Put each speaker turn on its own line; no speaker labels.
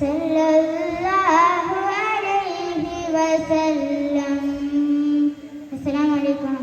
സല്ലല്ലാഹു അലൈഹി വസല്ലം. അസ്സലാമു അലൈക്കും